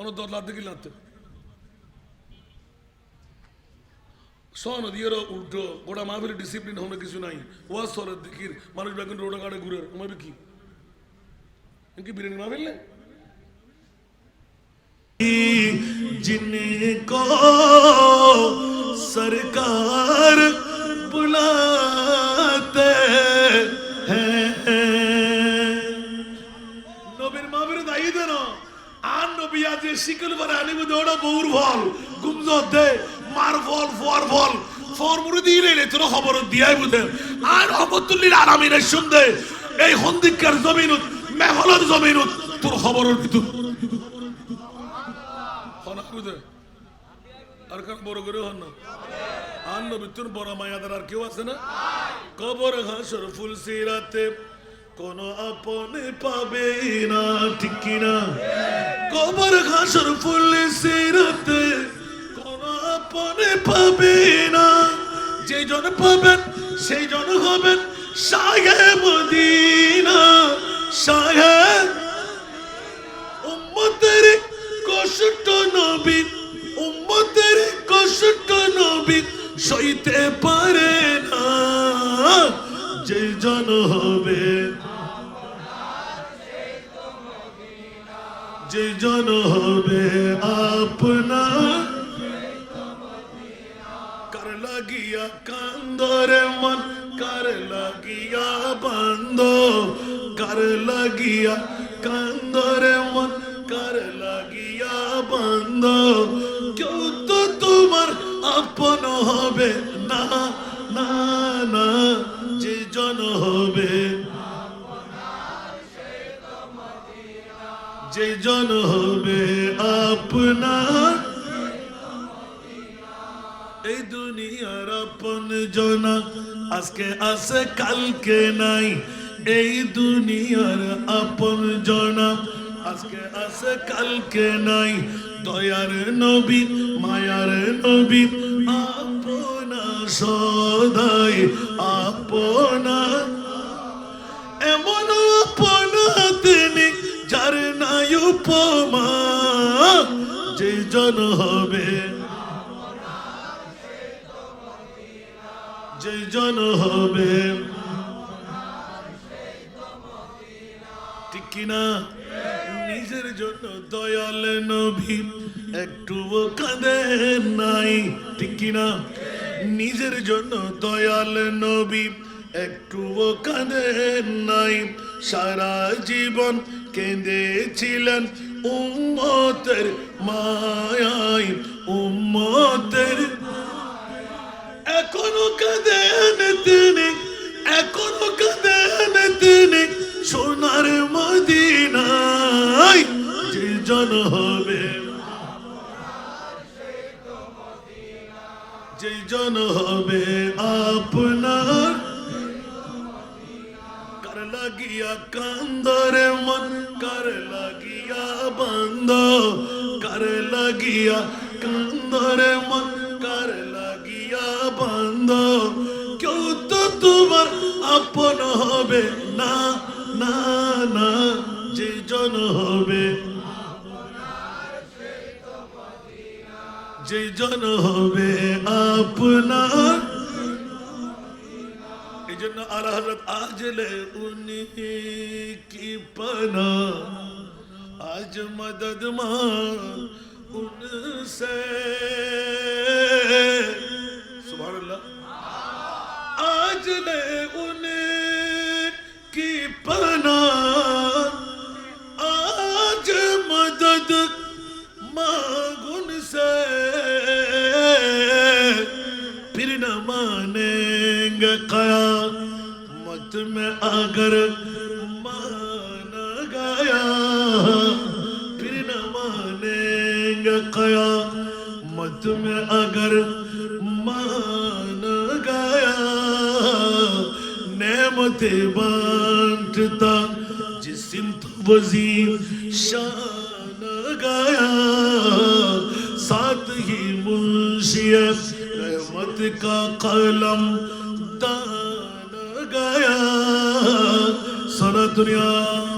ono dot লাতে কি লাতে সন দিয়ের উল্টো গোটা মাহফিলে ডিসিপ্লিন হনে কিছু নাই ওয়াজ সরের দিকির মানুষ বেগুন রোডে কাটে ঘুরে তোমার কি কি বিরিয়ানি মাহফিল নেই जिनको सरकार নবী বারে আনিব দেওয়া বউর ফল। গুমজত দে, মার ফল ফর ফল। ফর মুড়ি দিয়ে রে তোর খবর দিয়াই বুঝে। আর অবতুল্লির আরামিনের শুনতে, এই হন্দিকার জমিনুত মেহলত জমিনুত, তোর হনা বুঝে? আর কার বড় করে হন আর নবীতুর বড় মায়াদার আর কেউ আছে না? কবর ঘাসর ফুল সিরাতে কোন আপন পাবে না, ঠিক কিনা? কবর ঘাসর ফুল সিরাতে কোন আপন পাবে না। যে জন পাবেন, সেই জন হবেন সাহেব মদিনা। সাহেব উম্মতের কষ্ট নবী, উম্মতের কষ্ট নবী সইতে পারে না। যে জন হবে যে জন হবে আপনার কার লাগিয়া কান্দরে মন, কার লাগিয়া বান্দ কার লাগিয়া কান্দরে মন, কার লাগিয়া বান্দ কেউ তো তোমার আপন হবে। আপনার এই দুনিয়ার আপন জনা আজকে আছে কালকে নাই এই দুনিয়ার আপন জনা আজকে আছে কালকে নাই দয়ার নবী মায়ার নবী আপনা সদাই আপনা এমন আপনা তিনি, যার নাই উপমা। যে জন হবে যে জন হবে, ঠিক কিনা? নিজের জন্য দয়াল নবী একটু কাঁদে নাই, ঠিক কিনা? নিজের জন্য দয়াল নবী একটুও কাঁদে নাই। সারা জীবন কেঁদেছিলেন উম্মতের মায়ায় উম্মতের এখনও কাঁদেন তিনি, এখনও কাঁদেন তিনি সোনার মদিনায়। যে জন হবে যে জন হবে আপনার। কার লাগিয়া কান্দরে লাগিয়া, কান্দরে মন কার লাগিয়া বন্ধ কেউ তো তোমার আপন হবে না না না, যে জন হবে। যে জন হবে আপনার। এই জন্য আলা হজরত আজলে উনি কি পনা? আজ মদদ মা उनसे। आज ले उन की पना आज मदद मांग से फिर न मानेंगे कया मत में अगर میں اگر مان گیا، نعمت بانٹتا جسم وزیر شان گیا، ساتھ ہی منشیت رحمت کا قلم دان گیا۔ سر دنیا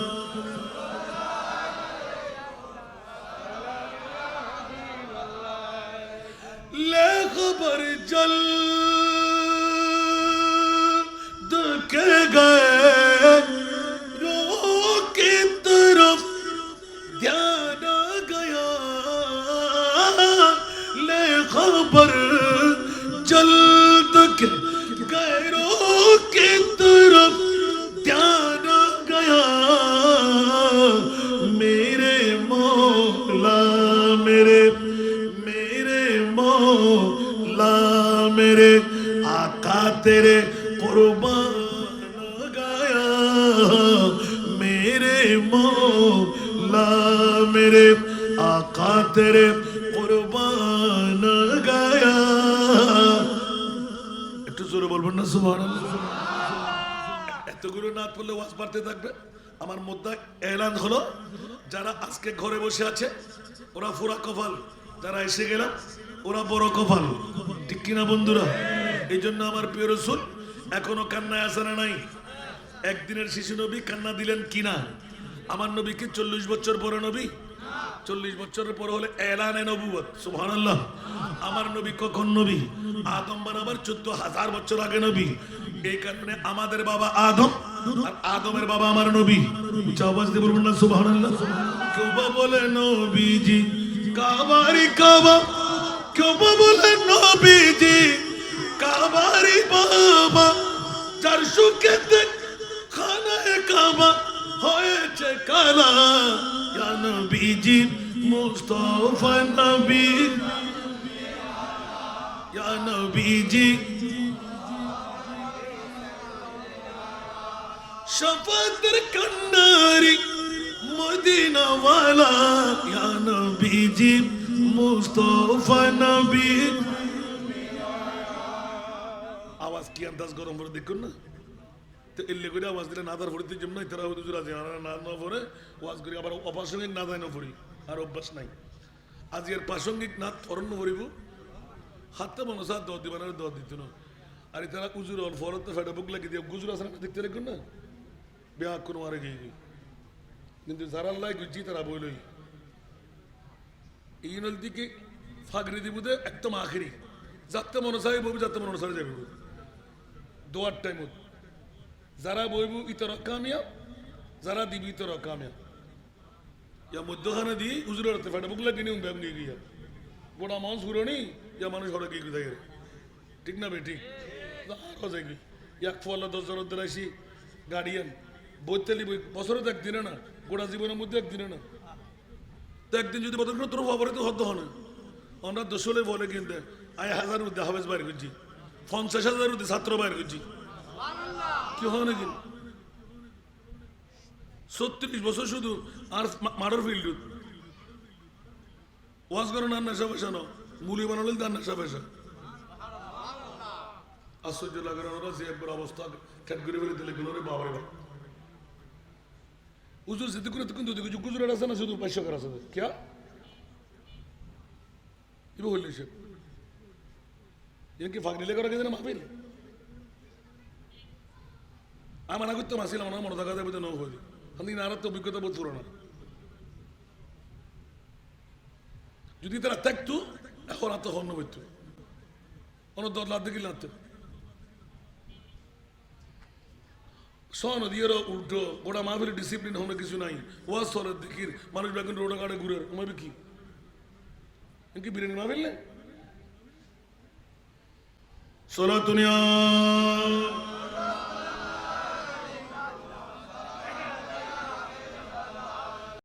तेरे कुर्बान गया मेरे मौला मेरे आका तेरे कुर्बान गया একটু জোরে বলবেন না সুবহানাল্লাহ এতগুলো না পড়লে ওয়াজ বাড়তে থাকবে আমার মধ্যে এলান হলো যারা আজকে ঘরে বসে আছে ওরা পুরা কপাল যারা এসে গেলাম ওরা বড় কপাল ঠিক কিনা বন্ধুরা এই জন্য আমার প্রিয় রসুল, এখনও কান্নায় আসে না নাই? একদিনের শিশু নবী কান্না দিলেন কিনা? আমার নবী কি চল্লিশ বছর পরে নবী? চল্লিশ বছরের পরে হলে এলানে নবুয়ত সুবহানাল্লাহ। আমার নবী কখন নবী? আদম বানাবার চোদ্দ হাজার বছর আগে নবী। এই কারণে আমাদের বাবা আদম, আর আদমের বাবা আমার নবী। উচ্চ আওয়াজ দিয়ে বলবেন না কেউ বা বলে নবীজি, কাবারি কাবা। কেউ বলে নবীজি কাবারি বাবা, যার সুখেতে খানায় কাবা হয়েছে কালা ইয়া নবীজি, মুস্তাফা নবী। ইয়া নবীজি, শফাতের কন্নারি মদিনা ওয়ালা ইয়া নবীজি, মুস্তাফা নবী। কি আন্দাজ গরম করে দেখুন না? তো এলে করে আওয়াজ দিলে নাদার ভরিতে নাই, তারা আছে আর না না পড়ে ওয়াজ করি, আবার অপ্রাসঙ্গিক না যায় না আর অভ্যাস নাই। আজ এর প্রাসঙ্গিক না ফরন্ন ভরিব। হাতে মনে সাথ দর দিবেন আর দর দিত না। আর তারা উজুর ফরত ফেটে বুক লাগি দিয়ে গুজুর না, দেখতে দেখুন না? বিয়া কোনো মারে গিয়ে কিন্তু যারা লাই গুজি, তারা বইলই এই। নলদিকে ফাগরি দিবুদে একদম আখেরি। যাতে মনে চাই বলবি যাতে মনে চাই যাবে দোয়ার টাইমত যারা বইবু ইতর কামিয়াব, যারা দিবি ইতর কামিয়াব। ইয়া মধ্যখানে দি উজুরের হাতে ফেটে, বুকলা কিনে ব্যায়াম নিয়ে গিয়া। গোটা মানুষ ঘুরনি ইয়া মানুষ ঘরে গিয়ে থাকে ঠিক না বে, ঠিক? আরও যাই এক ফল দশ জনের ধরে আসি গার্ডিয়ান বইতেলি বই বছরে তো একদিনে না গোটা জীবনের মধ্যে একদিনে না। তো একদিন যদি বদল করে তোর খবরে তো হদ্দ হনে আমরা দোষলে বলে কিনতে, আয় হাজার মধ্যে হাবেজ বাইর করছি। পঞ্চাশ হাজার ছাত্র বাইর করছি। কি হয় নাকি? ছত্রিশ বছর শুধু আর মার্ডার ফিল্ড ওয়াজ করো না, নেশা পয়সা ন মুলি বানালে তার নেশা পয়সা আশ্চর্য লাগে ওরা যে একবার অবস্থা খ্যাট করে ফেলে দিলে গেল রে বাবা উজুর সিদ্ধি করে তখন দুদিকে গুজরাট আছে না, শুধু পাইশাকার আছে। ক্যা? কি বললি সে কি ফাগনিলে করা গেছে না মাহফিল আমার না করতে মাসিলাম না মনে থাকা যাবে নৌ হয়ে আমি না তো অভিজ্ঞতা বোধ করো না যদি তারা থাকতো এখন তো হন্য হইতো অন্য দর লাদ দেখি লাগতো সন উল্টো গোটা ডিসিপ্লিন কিছু নাই ওয়াজ সরের দিকির মানুষ বেগুন রোডা কাটে ঘুরে উমাবি কি বিরিয়ানি মাহফিল নেই সোলা দুনিয়া